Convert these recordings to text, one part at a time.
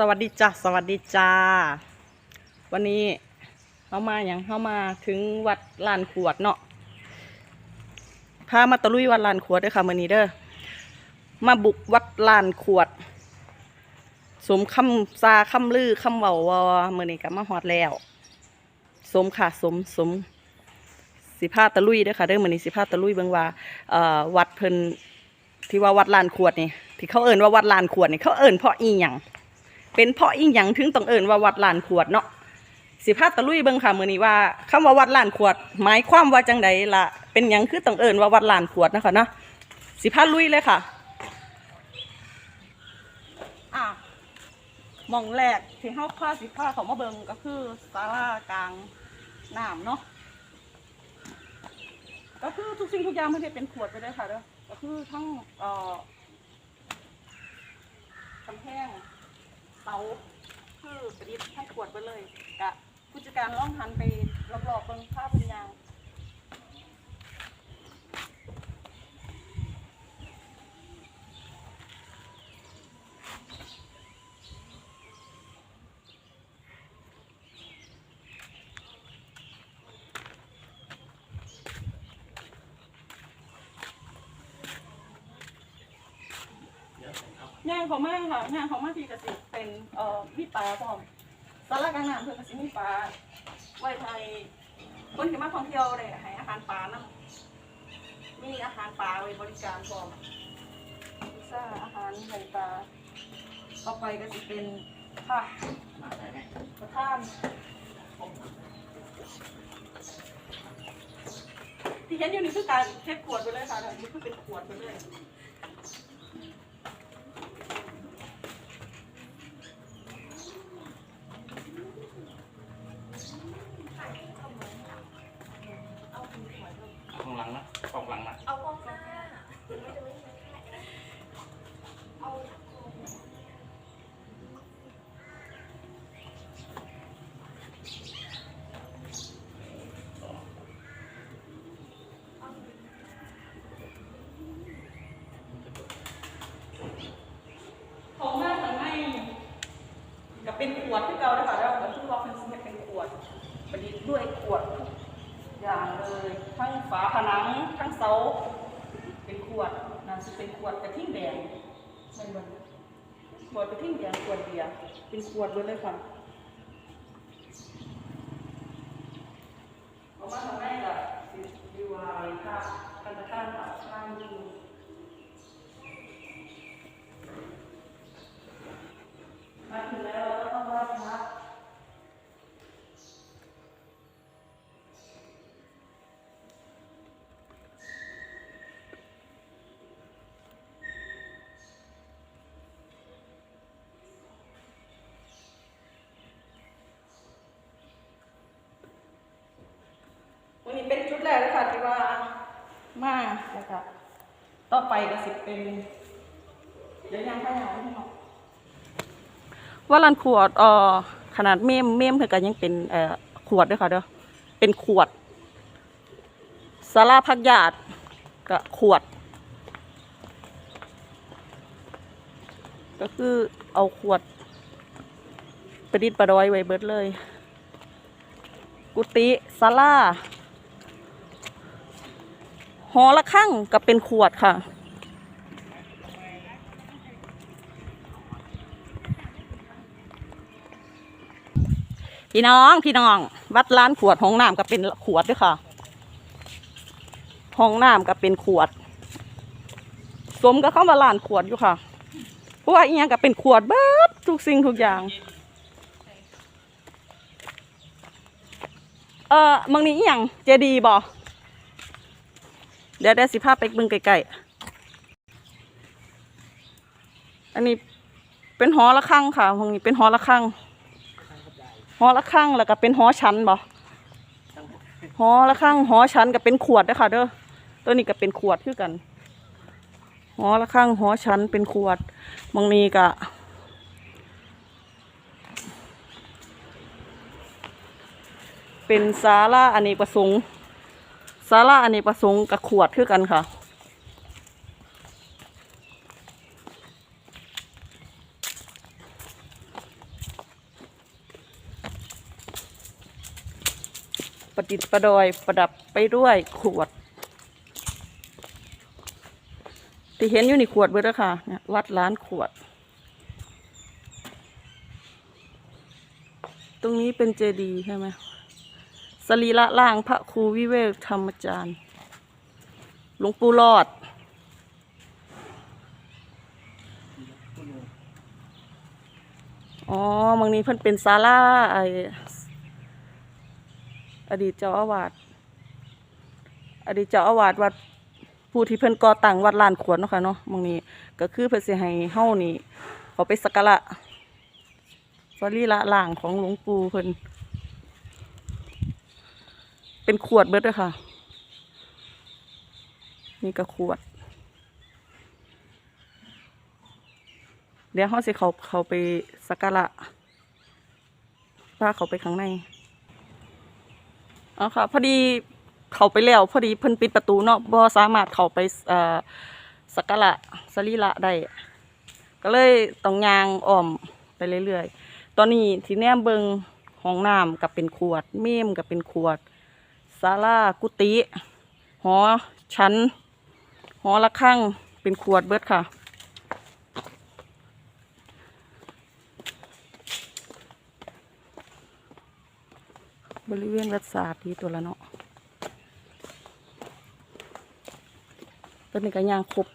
สวัสดีจ้าสวัสดีจ้า วันนี้เข้ามาอย่างเข้ามาถึงวัดลานขวดเนาะพามาตะลุยวัดลานขวดด้อค่ะมื่อนี้เด้อมาบุกวัดลานขวด สมคำซาคำลือคำเว้าว่ามื่อนี้ก็มาฮอดแล้ว สมค่ะสมสมสิพาตะลุยด้อค่ะเด้อมื่อนี้สิพาตะลุยเบิ่งว่าเอ่อวัดเพิ่นที่ว่าวัดลานขวดนี่ที่เขาเอิ่นว่าวัดลานขวดนี่เขาเอิ่นเพราะอีหยัง เป็นเพราะอีหยังถึงต้องเอิ่นว่าวัดลานขวดเนาะสิพาตะลุยเบิ่งค่ะมื้อนี้ว่าคำว่าวัดลานขวด หมายความว่าจังใดล่ะเป็นหยังคือต้องเอิ่นว่าวัดลานขวดนะคะเนาะสิพาลุยเลยค่ะอะมองแรกที่เฮาพาสิพาเขามาเบิ่งก็คือศาลากลางน้ำเนาะก็คือทุกสิ่งทุกอย่างมันจะเป็นขวดไปเลยค่ะเด้อก็คือทั้งเอ่อกำแพง เตาคือประดิษฐ์ให้ขวดไปเลยกะผู้จัดการล่องหันไปรอบๆเบิ่งภาพเป็นยาง ย่างเขามากค่ะย่างเขามากที่กสิเป็นเอ่อมีปลาพร้อมสาระกลางน้ำเพื่อกสิมีปลาไว้ไทยคนที่มาท่องเที่ยวเลยให้อาหารปลานะมีอาหารปลาไว้บริการพร้อมพิซซ่าอาหารไข่ปลาต่อไปก็จะเป็นผักระทานที่เห็นอยู่นี่คือการเทขวดไปเลยค่ะนี่คือเป็นขวดไปเลย ข้างหลังนะกองหลังนะเอาพวกหน้าของหน้าทางในก็เป็นขวดที่เก่าแล้วค่ะแล้วก็คือว่าเป็นเป็นขวดประดิษฐ์ด้วยขวด เลย ทั้งฝาผนัง ทั้งเสา เป็นขวดนั่นสิเป็นขวดกระทิ่งแดงไม่เหมือนขวดกระทิ่งแดงขวดเบียร์เป็นขวดเลยค่ะออกมาทางในก็สิดีวายค่ะกันตะการค่ะข้างดู มาถึงแล้วเราก็ต้องไหว้พระวันนี้เป็นจุดแรกเลยค่ะที่ว่ามา แล้วก็ต่อไปก็สิเป็นเดี๋ยวยังไปหาพี่น้อว่าลันขวดอ่อขนาดเมมเมมคือกันยังเป็นเอ่อขวดด้วยค่ะเด้อเป็นขวดสาราพักญาติกับขวด ก็คือเอาขวดประดิษฐ์ประดอยไว้เบิดเลย กุฏิศาลา หอละข้างกับเป็นขวดค่ะ พี่น้องพี่น้อง วัดร้านขวดห้องน้ำก็เป็นขวดด้วยค่ะห้องน้ำก็เป็นขวด สมก็เข้ามาร้านขวดอยู่ค่ะเพราะว่าอีหยังก็เป็นขวดเบิดทุกสิ่งทุกอย่างเออมังนี้อีหยังเจดีบ่ เดี๋ยวเดี๋ยวสิภาพไปเบิ่งไกลๆอันนี้เป็นหอระฆังค่ะตรงนี้เป็นหอระฆังหอละข้างแล้วก็เป็นหอชั้นบ่หอละข้างหอชั้นก็เป็นขวดด้ค่ะเด้อตัวนี้ก็เป็นขวดคือกันหอละข้างหอชั้นเป็นขวดบางนี้ก็เป็นศาลาอเนกประสงค์ ซาลาอันนี้ประสงค์กับขวดคือกันค่ะ ประดิษฐ์ประดอยประดับไปด้วยขวด ที่เห็นอยู่ในขวดเบิดแล้วค่ะเนี่ยวัดล้านขวด ตรงนี้เป็นเจดีใช่ไหม สรีระร่างพระครูวิเวกธรรมจารย์ หลวงปู่รอด อ๋อบางนี้เพิ่นเป็นศาลาไออดีตเจ้าอาวาส อดีตเจ้าอาวาสวัดผู้ที่เพิ่นก่อตั้งวัดลานขวดเนาะค่ะเนาะบางนี้ก็คือเพิ่นสิให้เฮานี่ขาไปสักการะสรีระร่างของหลวงปู่เพิ่น เป็นขวดเบิดเลยค่ะ นี่ก็ขวด เดี๋ยวเขาสิเขาเขาไปสักการะพาเขาไปข้างในอ๋อค่ะ พอดีเขาไปแล้ว พอดีเพิ่นปิดประตูเนาะบ่สามารถเขาไปเออสักการะสรีระได้ก็เลยต้องยางอ้อมไปเรื่อยๆ ตอนนี้ที่แนมเบิงห้องน้ำกับเป็นขวด เมมกับเป็นขวด ศาลากุฏิหอชั้น หอละข้างเป็นขวดเบิดค่ะ บริเวณวัดศาสตร์ที่ตัวละเนาะตอนนี้ก็ย่างครบ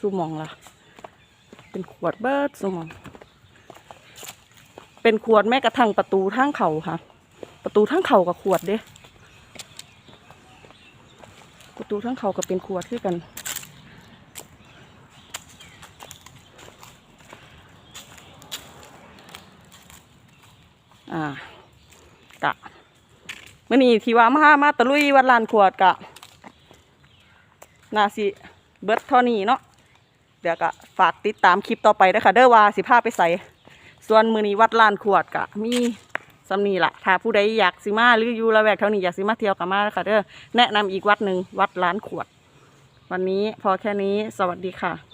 สูมองละเป็นขวดเบิดสูมอง เป็นขวดแม้กระทั่งประตูทางเขาค่ะ ประตูทางเขากับขวดเด้ ประตูทางเขากับเป็นขวดคือกัน อ่ากะมื่อนี้ที่ว่ามามาตะลุยวัดลานขวดกะนาสิเบิดเท่านี้เนาะเดี๋ยวก็ฝากติดตามคลิปต่อไปด้วยค่ะเด้อว่าสิพาไปใส่ส่วนมือนี้วัดลานขวดกะมี สำนีละถ้าผู้ใดอยากสิมาหรืออยู่ละแวกเท่านี้อยากสิมาเที่ยวกับมาค่ะเด้อแนะนำอีกวัดหนึ่งวัดล้านขวด วันนี้พอแค่นี้สวัสดีค่ะ